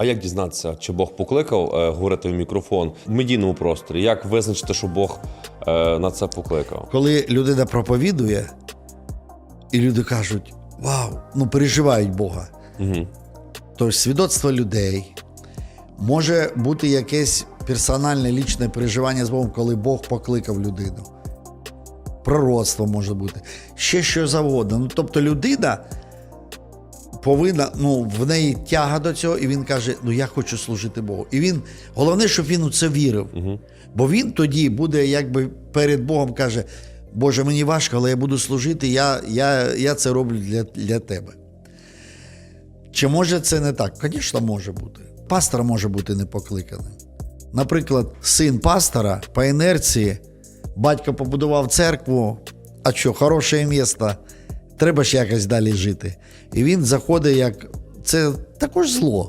А як дізнатися, чи Бог покликав е, говорити в мікрофон в медійному просторі? Як визначити, що Бог е, на це покликав? Коли людина проповідує, і люди кажуть: Вау, ну переживають Бога. Угу. Тобто свідоцтво людей, може бути якесь персональне лічне переживання з Богом, коли Бог покликав людину. Пророцтво може бути, ще що завгодно. Ну, тобто людина повинна, ну, в неї тяга до цього, і він каже: Ну я хочу служити Богу. І він, головне, щоб він у це вірив. Бо він тоді буде, якби перед Богом каже: Боже, мені важко, але я буду служити, я, я, я це роблю для, для тебе. Чи може це не так? Звісно, може бути. Пастор може бути не покликаним. Наприклад, син пастора по інерції, батько побудував церкву, а що, хороше місто, треба ж якось далі жити. І він заходить як це також зло.